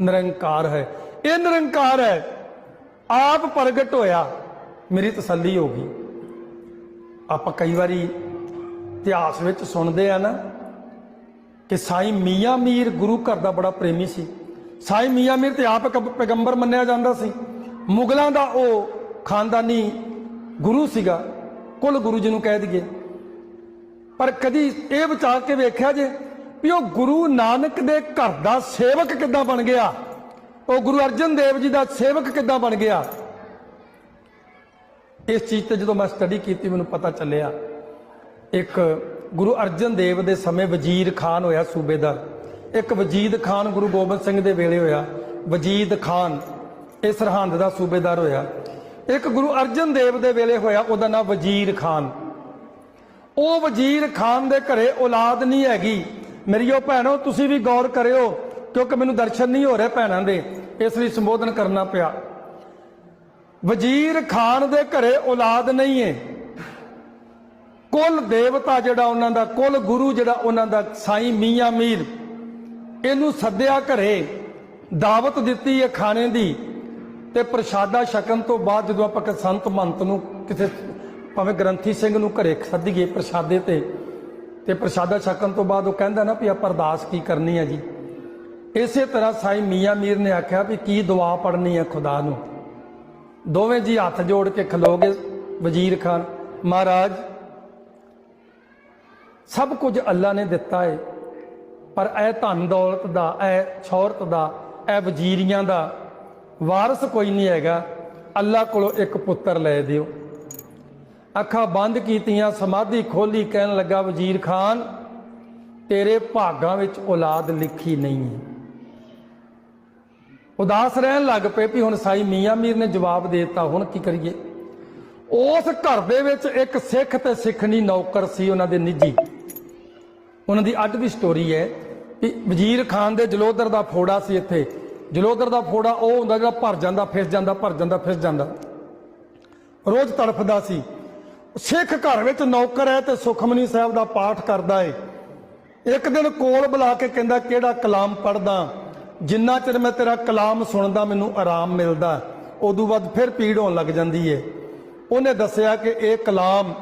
ਨਿਰੰਕਾਰ ਹੈ। ਇਹ ਨਿਰੰਕਾਰ ਹੈ। ਆਪ ਪ੍ਰਗਟ ਹੋਇਆ, ਮੇਰੀ ਤਸੱਲੀ ਹੋ ਗਈ। ਆਪਾਂ ਕਈ ਵਾਰੀ ਇਤਿਹਾਸ ਵਿੱਚ ਸੁਣਦੇ ਆ ਨਾ ਕਿ ਸਾਈ ਮੀਆਂ ਮੀਰ ਗੁਰੂ ਘਰ ਦਾ ਬੜਾ ਪ੍ਰੇਮੀ ਸੀ। ਸਾਈ ਮੀਆਂ ਮੀਰ ਤੇ ਆਪ ਪੈਗੰਬਰ ਮੰਨਿਆ ਜਾਂਦਾ ਸੀ। ਮੁਗਲਾਂ ਦਾ ਉਹ ਖਾਨਦਾਨੀ ਗੁਰੂ ਸੀਗਾ। ਕੁੱਲ ਗੁਰੂ ਜੀ ਨੂੰ ਕਹਿ ਦਈਏ। ਪਰ ਕਦੀ ਇਹ ਵਿਚਾਰ ਕੇ ਵੇਖਿਆ ਜੇ ਵੀ ਉਹ ਗੁਰੂ ਨਾਨਕ ਦੇ ਘਰ ਦਾ ਸੇਵਕ ਕਿੱਦਾਂ ਬਣ ਗਿਆ? ਉਹ ਗੁਰੂ ਅਰਜਨ ਦੇਵ ਜੀ ਦਾ ਸੇਵਕ ਕਿੱਦਾਂ ਬਣ ਗਿਆ? ਇਸ ਚੀਜ਼ ਤੇ ਜਦੋਂ ਮੈਂ ਸਟੱਡੀ ਕੀਤੀ, ਮੈਨੂੰ ਪਤਾ ਚੱਲਿਆ, ਇੱਕ ਗੁਰੂ ਅਰਜਨ ਦੇਵ ਦੇ ਸਮੇਂ ਵਜ਼ੀਰ ਖਾਨ ਹੋਇਆ ਸੂਬੇਦਾਰ। ਇੱਕ ਵਜੀਦ ਖਾਨ ਗੁਰੂ ਗੋਬਿੰਦ ਸਿੰਘ ਦੇ ਵੇਲੇ ਹੋਇਆ, ਵਜੀਦ ਖਾਨ, ਇਹ ਸਰਹੰਦ ਦਾ ਸੂਬੇਦਾਰ ਹੋਇਆ। ਇੱਕ ਗੁਰੂ ਅਰਜਨ ਦੇਵ ਦੇ ਵੇਲੇ ਹੋਇਆ, ਉਹਦਾ ਨਾਮ ਵਜ਼ੀਰ ਖਾਨ। ਉਹ ਵਜ਼ੀਰ ਖਾਨ ਦੇ ਘਰੇ ਔਲਾਦ ਨਹੀਂ ਹੈਗੀ। ਮੇਰੀਓ ਭੈਣੋ, ਤੁਸੀਂ ਵੀ ਗੌਰ ਕਰਿਓ, ਕਿਉਂਕਿ ਮੈਨੂੰ ਦਰਸ਼ਨ ਨਹੀਂ ਹੋ ਰਹੇ ਭੈਣਾਂ ਦੇ। ਇਸ ਲਈ ਸੰਬੋਧਨ ਕਰਨਾ ਪਿਆ। ਵਜ਼ੀਰ ਖਾਨ ਦੇ ਘਰੇ ਔਲਾਦ ਨਹੀਂ ਏ। ਕੁੱਲ ਦੇਵਤਾ ਜਿਹੜਾ ਉਹਨਾਂ ਦਾ, ਕੁੱਲ ਗੁਰੂ ਜਿਹੜਾ ਉਹਨਾਂ ਦਾ, ਸਾਈਂ ਮੀਆਂ ਮੀਰ। ਇਹਨੂੰ ਸੱਦਿਆ ਘਰੇ, ਦਾਵਤ ਦਿੱਤੀ ਹੈ ਖਾਣੇ ਦੀ, ਤੇ ਪ੍ਰਸ਼ਾਦਾ ਛਕਣ ਤੋਂ ਬਾਅਦ ਜਦੋਂ ਆਪਾਂ ਸੰਤ ਮੰਤ ਨੂੰ ਕਿਸੇ ਭਾਵੇਂ ਗ੍ਰੰਥੀ ਸਿੰਘ ਨੂੰ ਘਰੇ ਸੱਦੀਏ ਪ੍ਰਸ਼ਾਦੇ ਤੇ ਤੇ ਪ੍ਰਸ਼ਾਦਾ ਛਕਣ ਤੋਂ ਬਾਅਦ ਉਹ ਕਹਿੰਦਾ ਨਾ ਵੀ ਆਪਾਂ ਅਰਦਾਸ ਕੀ ਕਰਨੀ ਹੈ ਜੀ। ਇਸੇ ਤਰ੍ਹਾਂ ਸਾਈ ਮੀਆਂ ਮੀਰ ਨੇ ਆਖਿਆ ਵੀ ਕੀ ਦੁਆ ਪੜਨੀ ਹੈ ਖੁਦਾ ਨੂੰ। ਦੋਵੇਂ ਜੀ ਹੱਥ ਜੋੜ ਕੇ ਖਲੋਗੇ ਵਜ਼ੀਰ ਖਾਨ। ਮਹਾਰਾਜ, ਸਭ ਕੁਝ ਅੱਲਾ ਨੇ ਦਿੱਤਾ ਹੈ ਪਰ ਇਹ ਧਨ ਦੌਲਤ ਦਾ, ਇਹ ਸ਼ੌਹਰਤ ਦਾ, ਇਹ ਵਜ਼ੀਰੀਆਂ ਦਾ ਵਾਰਿਸ ਕੋਈ ਨਹੀਂ ਹੈਗਾ। ਅੱਲਾ ਕੋਲੋਂ ਇੱਕ ਪੁੱਤਰ ਲੈ ਦਿਓ। ਅੱਖਾਂ ਬੰਦ ਕੀਤੀਆਂ, ਸਮਾਧੀ ਖੋਲੀ ਕਹਿਣ ਲੱਗਾ, ਵਜ਼ੀਰ ਖਾਨ, ਤੇਰੇ ਭਾਗਾਂ ਵਿੱਚ ਔਲਾਦ ਲਿਖੀ ਨਹੀਂ ਹੈ। ਉਦਾਸ ਰਹਿਣ ਲੱਗ ਪਏ ਵੀ ਹੁਣ ਸਾਈ ਮੀਆਂ ਮੀਰ ਨੇ ਜਵਾਬ ਦੇ ਦਿੱਤਾ, ਹੁਣ ਕੀ ਕਰੀਏ? ਉਸ ਘਰ ਦੇ ਵਿੱਚ ਇੱਕ ਸਿੱਖ ਤੇ ਸਿੱਖਣੀ ਨੌਕਰ ਸੀ ਉਹਨਾਂ ਦੇ ਨਿੱਜੀ। ਉਹਨਾਂ ਦੀ ਅੱਡ ਦੀ ਸਟੋਰੀ ਹੈ ਕਿ ਵਜ਼ੀਰ ਖਾਨ ਦੇ ਜਲੋਦਰ ਦਾ ਫੋੜਾ ਸੀ ਇੱਥੇ। ਜਲੋਦਰ ਦਾ ਫੋੜਾ ਉਹ ਹੁੰਦਾ ਜਿਹੜਾ ਭਰ ਜਾਂਦਾ ਫਿਸ ਜਾਂਦਾ, ਭਰ ਜਾਂਦਾ ਫਿਸ ਜਾਂਦਾ। ਰੋਜ਼ ਤੜਫਦਾ ਸੀ। ਸਿੱਖ ਘਰ ਵਿੱਚ ਨੌਕਰ ਹੈ ਤੇ ਸੁਖਮਨੀ ਸਾਹਿਬ ਦਾ ਪਾਠ ਕਰਦਾ ਏ। ਇੱਕ ਦਿਨ ਕੋਲ ਬੁਲਾ ਕੇ ਕਹਿੰਦਾ, ਕਿਹੜਾ ਕਲਾਮ ਪੜਦਾ ਜਿੰਨਾ ਚਿਰ ਮੈਂ ਤੇਰਾ ਕਲਾਮ ਸੁਣਦਾ, ਮੈਨੂੰ ਆਰਾਮ ਮਿਲਦਾ। ਉਦੋਂ ਬਾਅਦ ਫਿਰ ਪੀੜ ਹੋਣ ਲੱਗ ਜਾਂਦੀ ਏ। ਉਹਨੇ ਦੱਸਿਆ ਕਿ ਇਹ ਕਲਾਮ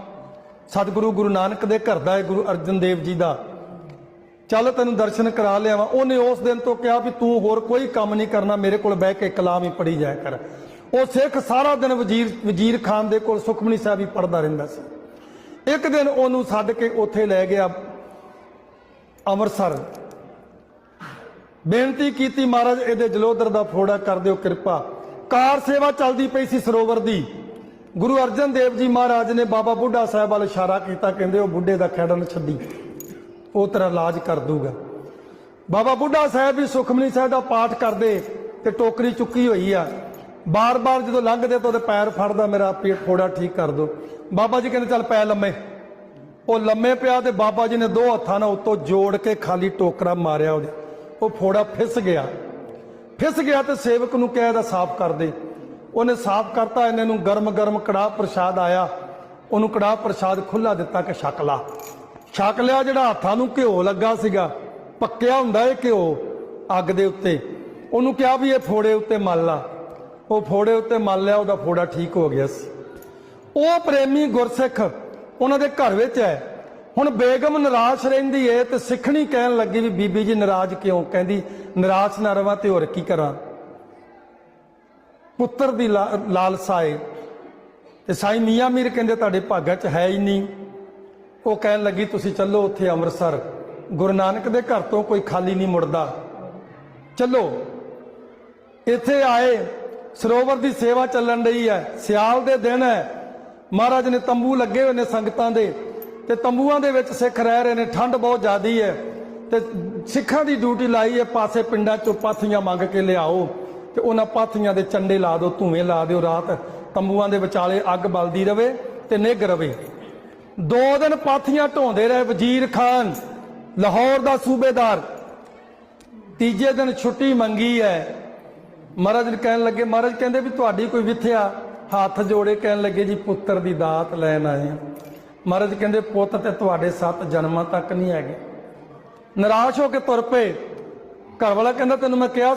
ਸਤਿਗੁਰੂ ਗੁਰੂ ਨਾਨਕ ਦੇ ਘਰ ਦਾ ਏ, ਗੁਰੂ ਅਰਜਨ ਦੇਵ ਜੀ ਦਾ। ਚੱਲ ਤੈਨੂੰ ਦਰਸ਼ਨ ਕਰਾ ਲਿਆਵਾਂ। ਉਹਨੇ ਉਸ ਦਿਨ ਤੋਂ ਕਿਹਾ ਵੀ ਤੂੰ ਹੋਰ ਕੋਈ ਕੰਮ ਨਹੀਂ ਕਰਨਾ, ਮੇਰੇ ਕੋਲ ਬਹਿ ਕੇ ਕਲਾਮ ਹੀ ਪੜੀ ਜਾਇਆ ਕਰ। ਉਹ ਸਿੱਖ ਸਾਰਾ ਦਿਨ ਵਜ਼ੀਰ ਵਜ਼ੀਰ ਖਾਨ ਦੇ ਕੋਲ ਸੁਖਮਨੀ ਸਾਹਿਬ ਹੀ ਪੜਦਾ ਰਹਿੰਦਾ ਸੀ। ਇੱਕ ਦਿਨ ਉਹਨੂੰ ਛੱਡ ਕੇ ਉੱਥੇ ਲੈ ਗਿਆ ਅੰਮ੍ਰਿਤਸਰ। ਬੇਨਤੀ ਕੀਤੀ, ਮਹਾਰਾਜ, ਇਹਦੇ ਜਲੋਦਰ ਦਾ ਫੋੜਾ ਕਰ ਦਿਓ ਕਿਰਪਾ। ਕਾਰ ਸੇਵਾ ਚੱਲਦੀ ਪਈ ਸੀ ਸਰੋਵਰ ਦੀ। ਗੁਰੂ ਅਰਜਨ ਦੇਵ ਜੀ ਮਹਾਰਾਜ ਨੇ ਬਾਬਾ ਬੁੱਢਾ ਸਾਹਿਬ ਵੱਲ ਇਸ਼ਾਰਾ ਕੀਤਾ, ਕਹਿੰਦੇ ਉਹ ਬੁੱਢੇ ਦਾ ਖੈੜਨ ਛੱਡੀ। ਉਹ ਤੇਰਾ ਇਲਾਜ ਕਰ ਦੂਗਾ। ਬਾਬਾ ਬੁੱਢਾ ਸਾਹਿਬ ਵੀ ਸੁਖਮਨੀ ਸਾਹਿਬ ਦਾ ਪਾਠ ਕਰਦੇ ਤੇ ਟੋਕਰੀ ਚੁੱਕੀ ਹੋਈ ਆ। ਬਾਰ-ਬਾਰ ਜਦੋਂ ਲੰਘਦੇ ਤਾਂ ਉਹਦੇ ਪੈਰ ਫੜਦਾ ਮੇਰਾ ਪੇਟ ਫੋੜਾ ਠੀਕ ਕਰ ਦੋ। ਬਾਬਾ ਜੀ ਕਹਿੰਦੇ, ਚੱਲ ਪੈ ਲੰਮੇ। ਉਹ ਲੰਮੇ ਪਿਆ ਤੇ ਬਾਬਾ ਜੀ ਨੇ ਦੋ ਹੱਥਾਂ ਨਾਲ ਉੱਤੋਂ ਜੋੜ ਕੇ ਖਾਲੀ ਟੋਕਰਾ ਮਾਰਿਆ ਉਹਦੇ। ਉਹ ਫੋੜਾ ਫਿਸ ਗਿਆ। ਫਿਸ ਗਿਆ ਤੇ ਸੇਵਕ ਨੂੰ ਕਿਹਾ ਇਹਦਾ ਸਾਫ਼ ਕਰ ਦੇ। ਉਹਨੇ ਸਾਫ਼ ਕਰਤਾ, ਇਹਨਾਂ ਨੂੰ ਗਰਮ ਗਰਮ ਕੜਾਹ ਪ੍ਰਸ਼ਾਦ ਆਇਆ। ਉਹਨੂੰ ਕੜਾਹ ਪ੍ਰਸ਼ਾਦ ਖੁੱਲਾ ਦਿੱਤਾ ਕਿ ਛਕ ਲਾ। ਛਕ ਲਿਆ ਜਿਹੜਾ ਹੱਥਾਂ ਨੂੰ ਘਿਓ ਲੱਗਾ ਸੀਗਾ। ਪੱਕਿਆ ਹੁੰਦਾ ਇਹ ਘਿਓ ਅੱਗ ਦੇ ਉੱਤੇ। ਉਹਨੂੰ ਕਿਹਾ ਵੀ ਇਹ ਫੋੜੇ ਉੱਤੇ ਮਲ ਲਾ ਉਹ ਫੋੜੇ ਉੱਤੇ ਮੰਨ ਲਿਆ, ਉਹਦਾ ਫੋੜਾ ਠੀਕ ਹੋ ਗਿਆ ਸੀ। ਉਹ ਪ੍ਰੇਮੀ ਗੁਰਸਿੱਖ ਉਹਨਾਂ ਦੇ ਘਰ ਵਿੱਚ ਹੈ। ਹੁਣ ਬੇਗਮ ਨਿਰਾਸ਼ ਰਹਿੰਦੀ ਏ ਤੇ ਸਿੱਖਣੀ ਕਹਿਣ ਲੱਗੀ ਵੀ ਬੀਬੀ ਜੀ ਨਾਰਾਜ਼ ਕਿਉਂ? ਕਹਿੰਦੀ, ਨਿਰਾਸ਼ ਨਾ ਰਵਾਂ ਤੇ ਹੋਰ ਕੀ ਕਰਾਂ? ਪੁੱਤਰ ਦੀ ਲਾ- ਲਾਲਸਾ ਏ। ਤੇ ਸਾਈ ਮੀਆਂ ਮੀਰ ਕਹਿੰਦੇ, ਤੁਹਾਡੇ ਭਾਗਾਂ 'ਚ ਹੈ ਹੀ ਨਹੀਂ। ਉਹ ਕਹਿਣ ਲੱਗੀ, ਤੁਸੀਂ ਚੱਲੋ ਉੱਥੇ ਅੰਮ੍ਰਿਤਸਰ। ਗੁਰੂ ਨਾਨਕ ਦੇ ਘਰ ਤੋਂ ਕੋਈ ਖਾਲੀ ਨਹੀਂ ਮੁੜਦਾ। ਚੱਲੋ। ਇੱਥੇ ਆਏ। ਸਰੋਵਰ ਦੀ ਸੇਵਾ ਚੱਲਣ ਰਹੀ ਹੈ। ਸਿਆਲ ਦੇ ਦਿਨ ਹੈ। ਮਹਾਰਾਜ ਨੇ ਤੰਬੂ ਲੱਗੇ ਹੋਏ ਨੇ ਸੰਗਤਾਂ ਦੇ ਤੇ ਤੰਬੂਆਂ ਦੇ ਵਿੱਚ ਸਿੱਖ ਰਹਿ ਰਹੇ ਨੇ। ਠੰਡ ਬਹੁਤ ਜ਼ਿਆਦੀ ਹੈ ਤੇ ਸਿੱਖਾਂ ਦੀ ਡਿਊਟੀ ਲਾਈ ਹੈ। ਪਾਸੇ ਪਿੰਡਾਂ ਚੋਂ ਪਾਥੀਆਂ ਮੰਗ ਕੇ ਲਿਆਓ ਤੇ ਉਹਨਾਂ ਪਾਥੀਆਂ ਦੇ ਚੰਡੇ ਲਾ ਦਿਓ ਧੂਵੇਂ ਲਾ ਦਿਓ ਰਾਤ। ਤੰਬੂਆਂ ਦੇ ਵਿਚਾਲੇ ਅੱਗ ਬਲਦੀ ਰਵੇ ਤੇ ਨਿੱਘ ਰਵੇ। ਦੋ ਦਿਨ ਪਾਥੀਆਂ ਢੋਂਦੇ ਰਹੇ ਵਜ਼ੀਰ ਖਾਨ, ਲਾਹੌਰ ਦਾ ਸੂਬੇਦਾਰ। ਤੀਜੇ ਦਿਨ ਛੁੱਟੀ ਮੰਗੀ ਹੈ। ਮਹਾਰਾਜ ਨੇ ਕਹਿਣ ਲੱਗੇ, ਮਹਾਰਾਜ ਕਹਿੰਦੇ ਵੀ ਤੁਹਾਡੀ ਕੋਈ ਵਿਥਿਆ, ਹੱਥ ਜੋੜੇ ਕਹਿਣ ਲੱਗੇ ਜੀ, ਪੁੱਤਰ ਦੀ ਦਾਤ ਲੈਣ ਆਏ ਆ ਮਹਾਰਾਜ ਕਹਿੰਦੇ, ਪੁੱਤ ਤੇ ਤੁਹਾਡੇ ਸੱਤ ਜਨਮਾਂ ਤੱਕ ਨਹੀਂ ਹੈਗੇ। ਨਿਰਾਸ਼ ਹੋ ਕੇ ਤੁਰ ਪਏ। ਘਰ ਵਾਲਾ ਕਹਿੰਦਾ, ਤੈਨੂੰ ਮੈਂ ਕਿਹਾ